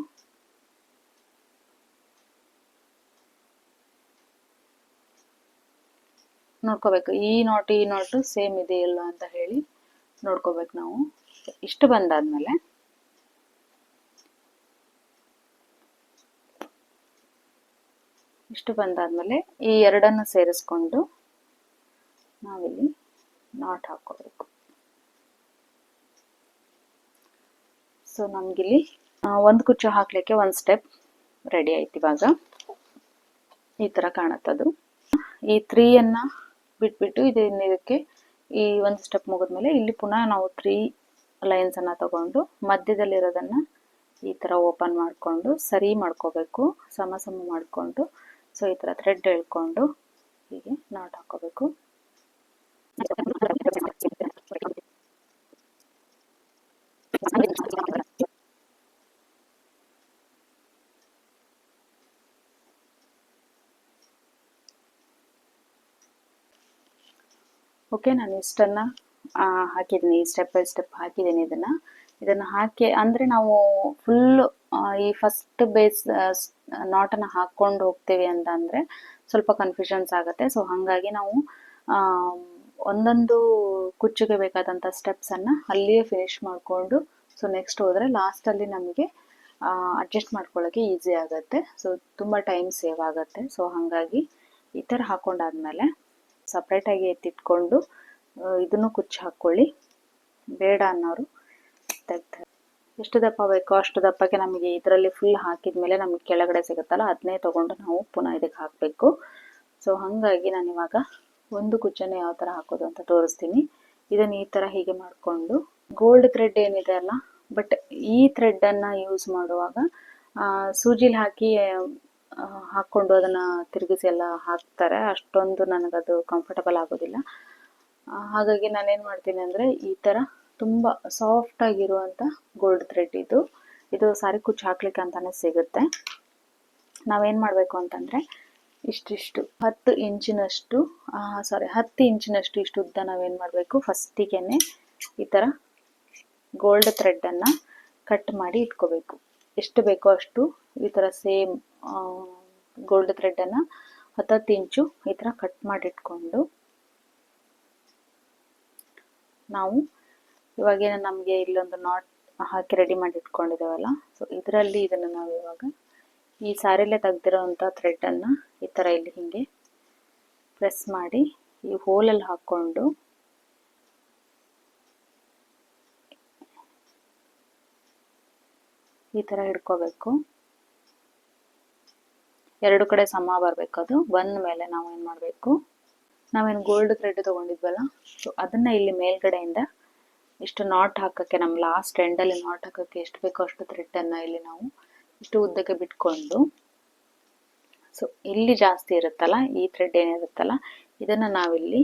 ನೋಡ್ಕೋಬೇಕು. ಈ ನೋಟ್ ಈ ನೋಟು ಸೇಮ್ ಇದೆ ಇಲ್ಲ ಅಂತ ಹೇಳಿ ನೋಡ್ಕೋಬೇಕು ನಾವು. ಇಷ್ಟು ಬಂದಾದ್ಮೇಲೆ. ಇಷ್ಟು ಬಂದಾದ್ಮೇಲೆ ಈ ಎರಡನ್ನು ಸೇರಿಸ್ಕೊಂಡು ನಾವಿಲ್ಲಿ ನಾಟ್ ಹಾಕೋಬೇಕು ಸೊ ನಮ್ಗಿಲ್ಲಿ ಒಂದು ಕುಚ್ಚು ಹಾಕ್ಲಿಕ್ಕೆ ಒಂದು ಸ್ಟೆಪ್ ರೆಡಿ ಆಯ್ತು ಇವಾಗ. ಈ ಥರ ಕಾಣತ್ತದು. ಈ ತ್ರೀಯನ್ನ ಬಿಟ್ಬಿಟ್ಟು ಇದನ್ನ ಇದಕ್ಕೆ ಈ ಒಂದು ಸ್ಟೆಪ್ ಮುಗಿದ್ಮೇಲೆ ಇಲ್ಲಿ ಪುನಃ ನಾವು ತ್ರೀ ಲೈನ್ಸನ್ನು ತಗೊಂಡು ಮಧ್ಯದಲ್ಲಿರೋದನ್ನು ಈ ಥರ ಓಪನ್ ಮಾಡಿಕೊಂಡು ಸರಿ ಮಾಡ್ಕೋಬೇಕು ಸಮ ಸಮ ಮಾಡಿಕೊಂಡು ಸೊ ಈ ಥರ ಥ್ರೆಡ್ ಎಳ್ಕೊಂಡು ಹೀಗೆ ನಾಟ್ ಹಾಕೋಬೇಕು. [laughs] [laughs] ಓಕೆ, ನಾನು ಇಷ್ಟನ್ನು ಹಾಕಿದ್ದೀನಿ ಸ್ಟೆಪ್ ಬೈ ಸ್ಟೆಪ್ ಹಾಕಿದ್ದೀನಿ ಇದನ್ನು. ಇದನ್ನು ಹಾಕಿ, ಅಂದರೆ ನಾವು ಫುಲ್ ಈ ಫಸ್ಟ್ ಬೇಸ್ ನಾಟನ್ನು ಹಾಕ್ಕೊಂಡು ಹೋಗ್ತೀವಿ ಅಂತ ಅಂದರೆ ಸ್ವಲ್ಪ ಕನ್ಫ್ಯೂಷನ್ಸ್ ಆಗುತ್ತೆ. ಸೊ ಹಾಗಾಗಿ ನಾವು ಒಂದೊಂದು ಕುಚ್ಚಿಗೆ ಬೇಕಾದಂಥ ಸ್ಟೆಪ್ಸನ್ನು ಅಲ್ಲಿಯೇ ಫಿನಿಶ್ ಮಾಡಿಕೊಂಡು ಸೊ ನೆಕ್ಸ್ಟ್ ಹೋದರೆ ಲಾಸ್ಟಲ್ಲಿ ನಮಗೆ ಅಡ್ಜಸ್ಟ್ ಮಾಡ್ಕೊಳ್ಳೋಕೆ ಈಸಿ ಆಗುತ್ತೆ. ಸೊ ತುಂಬ ಟೈಮ್ ಸೇವ್ ಆಗುತ್ತೆ. ಸೊ ಹಾಗಾಗಿ ಈ ಥರ ಹಾಕೊಂಡಾದ್ಮೇಲೆ ಸಪ್ರೇಟಾಗಿ ಎತ್ತಿಟ್ಕೊಂಡು ಇದನ್ನು ಕುಚ್ಚು ಹಾಕ್ಕೊಳ್ಳಿ ಬೇಡ ಅನ್ನೋರು ತೆಗ್ತಾರೆ ಎಷ್ಟು ದಪ್ಪ ಬೇಕೋ ಅಷ್ಟು ದಪ್ಪಕ್ಕೆ ನಮಗೆ ಇದರಲ್ಲಿ ಫುಲ್ ಹಾಕಿದ ಮೇಲೆ ನಮಗೆ ಕೆಳಗಡೆ ಸಿಗುತ್ತಲ್ಲ ಅದನ್ನೇ ತೊಗೊಂಡು ನಾವು ಪುನಃ ಇದಕ್ಕೆ ಹಾಕಬೇಕು. ಸೊ ಹಾಗಾಗಿ ನಾನು ಇವಾಗ ಒಂದು ಕುಚ್ಚನ್ನು ಯಾವ ಥರ ಹಾಕೋದು ಅಂತ ತೋರಿಸ್ತೀನಿ. ಇದನ್ನು ಈ ಥರ ಹೀಗೆ ಮಾಡಿಕೊಂಡು ಗೋಲ್ಡ್ ಥ್ರೆಡ್ ಏನಿದೆ ಅಲ್ಲ ಬಟ್ ಈ ಥ್ರೆಡ್ಡನ್ನು ಯೂಸ್ ಮಾಡುವಾಗ ಸೂಜಿಲಿ ಹಾಕಿ ಹಾಕ್ಕೊಂಡು ಅದನ್ನು ತಿರುಗಿಸಿ ಎಲ್ಲ ಹಾಕ್ತಾರೆ. ಅಷ್ಟೊಂದು ನನಗದು ಕಂಫರ್ಟಬಲ್ ಆಗೋದಿಲ್ಲ. ಹಾಗಾಗಿ ನಾನೇನು ಮಾಡ್ತೀನಿ ಅಂದರೆ ಈ ಥರ ತುಂಬ ಸಾಫ್ಟ್ ಆಗಿರುವಂಥ ಗೋಲ್ಡ್ ಥ್ರೆಡ್ ಇದು. ಇದು ಸಾರಿ ಕುಚ್ಚು ಹಾಕ್ಲಿಕ್ಕೆ ಅಂತಲೇ ಸಿಗುತ್ತೆ. ನಾವೇನು ಮಾಡಬೇಕು ಅಂತಂದರೆ ಇಷ್ಟಿಷ್ಟು, ಹತ್ತು ಇಂಚಿನಷ್ಟು ಸಾರಿ ಹತ್ತು ಇಂಚಿನಷ್ಟು ಇಷ್ಟು ಉದ್ದ ನಾವೇನು ಮಾಡಬೇಕು? ಫಸ್ಟಿಗೆ ಈ ಥರ ಗೋಲ್ಡ್ ಥ್ರೆಡ್ಡನ್ನು ಕಟ್ ಮಾಡಿ ಇಟ್ಕೋಬೇಕು. ಎಷ್ಟು ಬೇಕೋ ಅಷ್ಟು ಈ ಥರ ಸೇಮ್ ಗೋಲ್ಡ್ ಥ್ರೆಡ್ಡನ್ನು ಹತ್ತತ್ತು ಇಂಚು ಈ ಥರ ಕಟ್ ಮಾಡಿ ಇಟ್ಕೊಂಡು ನಾವು ಇವಾಗೇನು ನಮಗೆ ಇಲ್ಲೊಂದು ನಾಟ್ ಹಾಕಿ ರೆಡಿ ಮಾಡಿ ಇಟ್ಕೊಂಡಿದ್ದೇವಲ್ಲ ಸೊ ಇದರಲ್ಲಿ ಇದನ್ನು ನಾವು ಇವಾಗ ಈ ಸಾರಿಲೇ ತೆಗ್ದಿರೋವಂಥ ಥ್ರೆಡ್ಡನ್ನು ಈ ಥರ ಇಲ್ಲಿ ಹಿಂಗೆ ಪ್ರೆಸ್ ಮಾಡಿ ಈ ಹೋಲಲ್ಲಿ ಹಾಕ್ಕೊಂಡು ಈ ಥರ ಹಿಡ್ಕೋಬೇಕು. ಎರಡು ಕಡೆ ಸಮ ಬರಬೇಕು ಅದು. ಬಂದ ಮೇಲೆ ನಾವು ಏನು ಮಾಡಬೇಕು? ನಾವೇನು ಗೋಲ್ಡ್ ಥ್ರೆಡ್ ತೊಗೊಂಡಿದ್ವಲ್ಲ ಸೊ ಅದನ್ನು ಇಲ್ಲಿ ಮೇಲ್ಗಡೆಯಿಂದ ಇಷ್ಟು ನಾಟ್ ಹಾಕೋಕ್ಕೆ ನಮ್ಮ ಲಾಸ್ಟ್ ಎಂಡಲ್ಲಿ ನಾಟ್ ಹಾಕೋಕ್ಕೆ ಎಷ್ಟು ಬೇಕೋ ಅಷ್ಟು ಥ್ರೆಡ್ಡನ್ನು ಇಲ್ಲಿ ನಾವು ಇಷ್ಟು ಉದ್ದಕ್ಕೆ ಬಿಟ್ಕೊಂಡು ಸೊ ಇಲ್ಲಿ ಜಾಸ್ತಿ ಇರುತ್ತಲ್ಲ, ಈ ಥ್ರೆಡ್ ಏನಿರುತ್ತಲ್ಲ ಇದನ್ನು ನಾವಿಲ್ಲಿ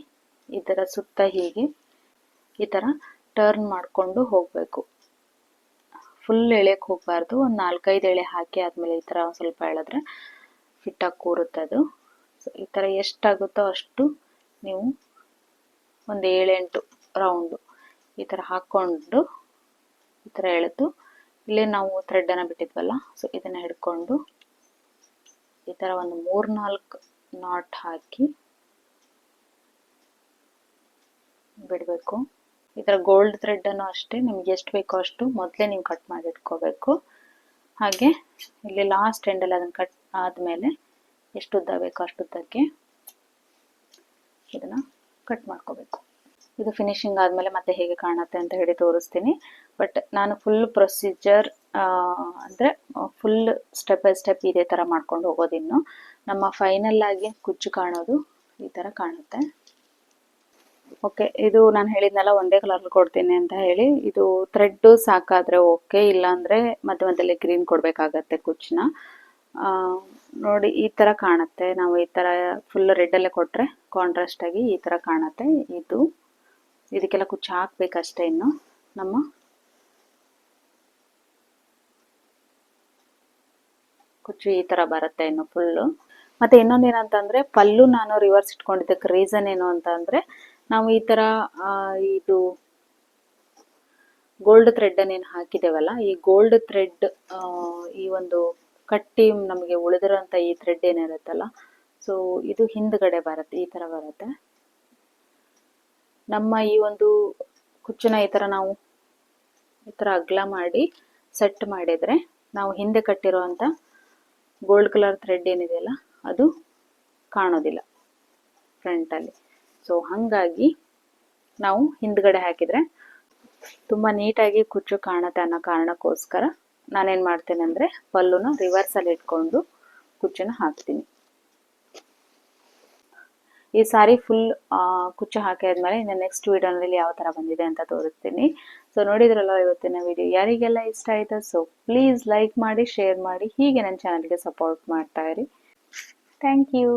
ಈ ತರ ಸುತ್ತ ಹೀಗೆ ಈ ಥರ ಟರ್ನ್ ಮಾಡಿಕೊಂಡು ಹೋಗಬೇಕು. ಫುಲ್ ಎಳೆಯಕ್ಕೆ ಹೋಗಬಾರ್ದು. ಒಂದು ನಾಲ್ಕೈದು ಎಳೆ ಹಾಕಿ ಆದಮೇಲೆ ಈ ಥರ ಸ್ವಲ್ಪ ಎಳೆದ್ರೆ ಫಿಟ್ಟಾಗಿ ಕೂರುತ್ತೆ ಅದು ಸೊ ಈ ಥರ ಎಷ್ಟಾಗುತ್ತೋ ಅಷ್ಟು ನೀವು ಒಂದು ಏಳೆಂಟು ರೌಂಡು ಈ ಥರ ಹಾಕ್ಕೊಂಡು ಈ ಥರ ಎಳೆದು ಇಲ್ಲೇ ನಾವು ಥ್ರೆಡ್ಡನ್ನು ಬಿಟ್ಟಿದ್ವಲ್ಲ ಸೊ ಇದನ್ನು ಹಿಡ್ಕೊಂಡು ಈ ಥರ ಒಂದು ಮೂರ್ನಾಲ್ಕು ನಾಟ್ ಹಾಕಿ ಬಿಡಬೇಕು. ಈ ಥರ ಗೋಲ್ಡ್ ಥ್ರೆಡ್ಡನ್ನು ಅಷ್ಟೇ ನಿಮ್ಗೆ ಎಷ್ಟು ಬೇಕೋ ಅಷ್ಟು ಮೊದಲೇ ನೀವು ಕಟ್ ಮಾಡಿ ಇಟ್ಕೋಬೇಕು. ಹಾಗೆ ಇಲ್ಲಿ ಲಾಸ್ಟ್ ಎಂಡಲ್ಲಿ ಅದನ್ನು ಕಟ್ ಆದಮೇಲೆ ಎಷ್ಟು ಉದ್ದ ಬೇಕೋ ಅಷ್ಟು ಉದ್ದಕ್ಕೆ ಇದನ್ನು ಕಟ್ ಮಾಡ್ಕೋಬೇಕು. ಇದು ಫಿನಿಶಿಂಗ್ ಆದಮೇಲೆ ಮತ್ತೆ ಹೇಗೆ ಕಾಣುತ್ತೆ ಅಂತ ಹೇಳಿ ತೋರಿಸ್ತೀನಿ. ಬಟ್ ನಾನು ಫುಲ್ ಪ್ರೊಸೀಜರ್ ಅಂದರೆ ಫುಲ್ ಸ್ಟೆಪ್ ಬೈ ಸ್ಟೆಪ್ ಇದೇ ಥರ ಮಾಡ್ಕೊಂಡು ಹೋಗೋದಿನ್ನು ನಮ್ಮ ಫೈನಲ್ ಆಗಿ ಕುಚ್ಚು ಕಾಣೋದು ಈ ಥರ ಕಾಣುತ್ತೆ. ಓಕೆ ಇದು ನಾನು ಹೇಳಿದ್ನಲ್ಲ ಒಂದೇ ಕಲರ್ ಕೊಡ್ತೀನಿ ಅಂತ ಹೇಳಿ. ಇದು ಥ್ರೆಡ್ ಸಾಕಾದ್ರೆ ಓಕೆ ಇಲ್ಲಾಂದ್ರೆ ಮಧ್ಯ ಮಧ್ಯದಲ್ಲಿ ಗ್ರೀನ್ ಕೊಡಬೇಕಾಗತ್ತೆ ಕುಚ್ಚನ್ನ. ನೋಡಿ, ಈ ಥರ ಕಾಣುತ್ತೆ. ನಾವು ಈ ಥರ ಫುಲ್ ರೆಡ್ಡಲ್ಲೇ ಕೊಟ್ಟರೆ ಕಾಂಟ್ರಾಸ್ಟ್ ಆಗಿ ಈ ಥರ ಕಾಣುತ್ತೆ. ಇದು, ಇದಕ್ಕೆಲ್ಲ ಕುಚ್ಚು ಹಾಕ್ಬೇಕಷ್ಟೇ ಇನ್ನು ನಮ್ಮ ಕುಚ್ಚು ಈ ಥರ ಬರುತ್ತೆ ಇನ್ನು ಫುಲ್ಲು ಮತ್ತೆ ಇನ್ನೊಂದು ಏನಂತಂದ್ರೆ, ಪಲ್ಲು ನಾನು ರಿವರ್ಸ್ ಇಟ್ಕೊಂಡಿದ್ದಕ್ಕೆ ರೀಸನ್ ಏನು ಅಂತ ಅಂದ್ರೆ ನಾವು ಈ ಥರ ಇದು ಗೋಲ್ಡ್ ಥ್ರೆಡ್ ಏನು ಹಾಕಿದ್ದೇವಲ್ಲ, ಈ ಗೋಲ್ಡ್ ಥ್ರೆಡ್ ಈ ಒಂದು ಕಟ್ಟಿ ನಮಗೆ ಉಳಿದಿರೋಂಥ ಈ ಥ್ರೆಡ್ ಏನಿರುತ್ತಲ್ಲ ಸೊ ಇದು ಹಿಂದ್ಗಡೆ ಬರುತ್ತೆ, ಈ ಥರ ಬರುತ್ತೆ. ನಮ್ಮ ಈ ಒಂದು ಕುಚ್ಚನ್ನ ಈ ಥರ ನಾವು ಈ ಥರ ಅಗ್ಲ ಮಾಡಿ ಸೆಟ್ ಮಾಡಿದರೆ ನಾವು ಹಿಂದೆ ಕಟ್ಟಿರುವಂಥ ಗೋಲ್ಡ್ ಕಲರ್ ಥ್ರೆಡ್ ಏನಿದೆಯಲ್ಲ, ಅದು ಕಾಣೋದಿಲ್ಲ ಫ್ರಂಟಲ್ಲಿ ಸೊ ಹಾಗಾಗಿ ನಾವು ಹಿಂದ್ಗಡೆ ಹಾಕಿದರೆ ತುಂಬ ನೀಟಾಗಿ ಕುಚ್ಚು ಕಾಣುತ್ತೆ ಅನ್ನೋ ಕಾರಣಕ್ಕೋಸ್ಕರ ನಾನೇನು ಮಾಡ್ತೇನೆ ಅಂದರೆ ಪಲ್ಲುನ ರಿವರ್ಸಲ್ಲಿ ಇಟ್ಕೊಂಡು ಕುಚ್ಚನ್ನು ಹಾಕ್ತೀನಿ. ಈ ಸಾರಿ ಫುಲ್ ಕುಚ್ಚು ಹಾಕಿದ್ಮೇಲೆ ಇನ್ನು ನೆಕ್ಸ್ಟ್ ವಿಡಿಯೋನಲ್ಲಿ ಯಾವ ಥರ ಬಂದಿದೆ ಅಂತ ತೋರಿಸ್ತೀನಿ. ಸೊ ನೋಡಿದ್ರಲ್ಲ ಇವತ್ತಿನ ವಿಡಿಯೋ ಯಾರಿಗೆಲ್ಲ ಇಷ್ಟ ಆಯಿತು? ಸೊ ಪ್ಲೀಸ್ ಲೈಕ್ ಮಾಡಿ ಶೇರ್ ಮಾಡಿ, ಹೀಗೆ ನನ್ನ ಚಾನಲ್ಗೆ ಸಪೋರ್ಟ್ ಮಾಡ್ತಾ ಇರಿ. Thank you